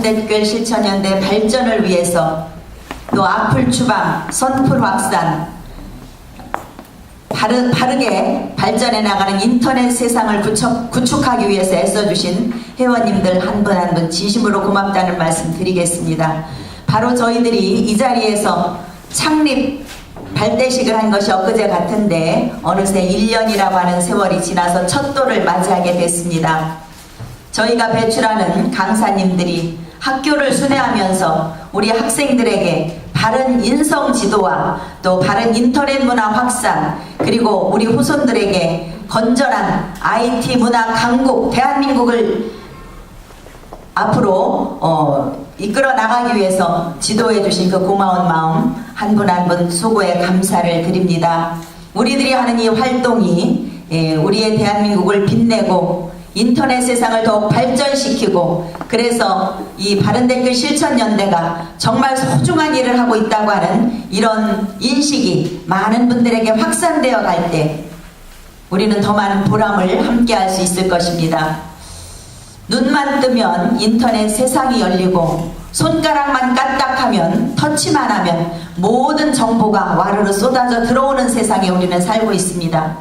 대결 실천연대 발전을 위해서 또 악플 추방, 선풀 확산, 바르, 바르게 발전해 나가는 인터넷 세상을 구축, 구축하기 위해서 애써주신 회원님들 한 분 한 분 진심으로 고맙다는 말씀 드리겠습니다. 바로 저희들이 이 자리에서 창립 발대식을 한 것이 엊그제 같은데 어느새 1년이라고 하는 세월이 지나서 첫 돌을 맞이하게 됐습니다. 저희가 배출하는 강사님들이 학교를 순회하면서 우리 학생들에게 바른 인성 지도와 또 바른 인터넷 문화 확산 그리고 우리 후손들에게 건전한 IT 문화 강국 대한민국을 앞으로 어, 이끌어 나가기 위해서 지도해 주신 그 고마운 마음 한 분 한분 수고에 감사를 드립니다. 우리들이 하는 이 활동이 예, 우리의 대한민국을 빛내고 인터넷 세상을 더욱 발전시키고 그래서 이 바른 댓글 실천 연대가 정말 소중한 일을 하고 있다고 하는 이런 인식이 많은 분들에게 확산되어 갈 때 우리는 더 많은 보람을 함께 할 수 있을 것입니다. 눈만 뜨면 인터넷 세상이 열리고 손가락만 까딱하면 터치만 하면 모든 정보가 와르르 쏟아져 들어오는 세상에 우리는 살고 있습니다.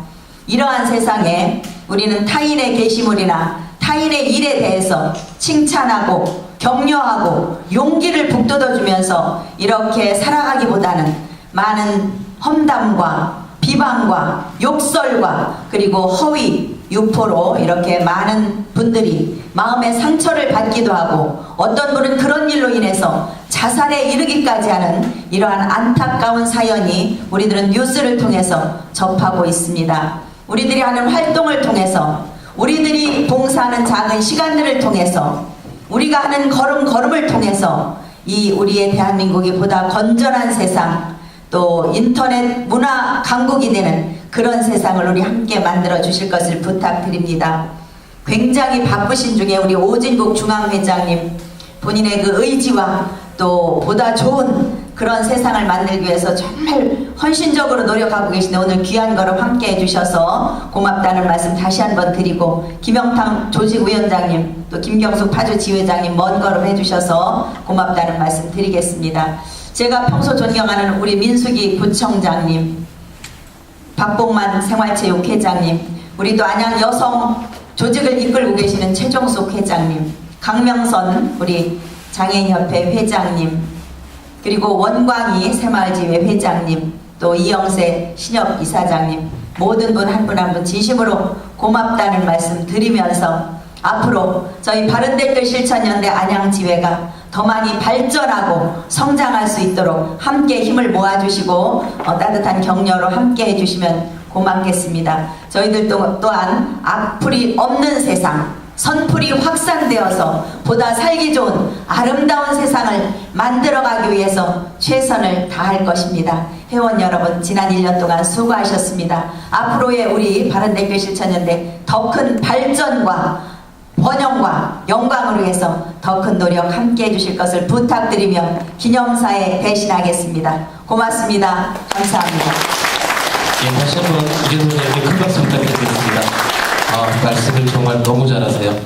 이러한 세상에 우리는 타인의 게시물이나 타인의 일에 대해서 칭찬하고 격려하고 용기를 북돋아주면서 이렇게 살아가기보다는 많은 험담과 비방과 욕설과 그리고 허위 유포로 이렇게 많은 분들이 마음의 상처를 받기도 하고 어떤 분은 그런 일로 인해서 자살에 이르기까지 하는 이러한 안타까운 사연이 우리들은 뉴스를 통해서 접하고 있습니다. 우리들이 하는 활동을 통해서 우리들이 봉사하는 작은 시간들을 통해서 우리가 하는 걸음 걸음을 통해서 이 우리의 대한민국이 보다 건전한 세상 또 인터넷 문화 강국이 되는 그런 세상을 우리 함께 만들어 주실 것을 부탁드립니다. 굉장히 바쁘신 중에 우리 오진국 중앙회장님 본인의 그 의지와 또 보다 좋은 그런 세상을 만들기 위해서 정말 헌신적으로 노력하고 계신데 오늘 귀한 걸음 함께 해주셔서 고맙다는 말씀 다시 한번 드리고 김영탕 조직위원장님 또 김경숙 파주 지회장님 먼 걸음 해주셔서 고맙다는 말씀 드리겠습니다. 제가 평소 존경하는 우리 민수기 구청장님 박봉만 생활체육회장님, 우리 또 안양 여성 조직을 이끌고 계시는 최종숙 회장님, 강명선 우리 장애인협회 회장님, 그리고 원광희 새마을지회 회장님, 또 이영세 신협 이사장님, 모든 분 한 분 한 분 진심으로 고맙다는 말씀 드리면서 앞으로 저희 바른 댓글 실천연대 안양 지회가 더 많이 발전하고 성장할 수 있도록 함께 힘을 모아주시고 어, 따뜻한 격려로 함께 해주시면 고맙겠습니다. 저희들 또, 또한 악플이 없는 세상, 선풀이 확산되어서 보다 살기 좋은 아름다운 세상을 만들어가기 위해서 최선을 다할 것입니다. 회원 여러분 지난 1년 동안 수고하셨습니다. 앞으로의 우리 바른댓글 실천연대 더 큰 발전과 번영과 영광을 위해서 더 큰 노력 함께 해주실 것을 부탁드리며 기념사에 대신하겠습니다. 고맙습니다. 감사합니다. 예, 다시 한번 이재동 회장님께 큰 박수 부탁드리겠습니다. 아, 말씀을 정말 너무 잘하세요.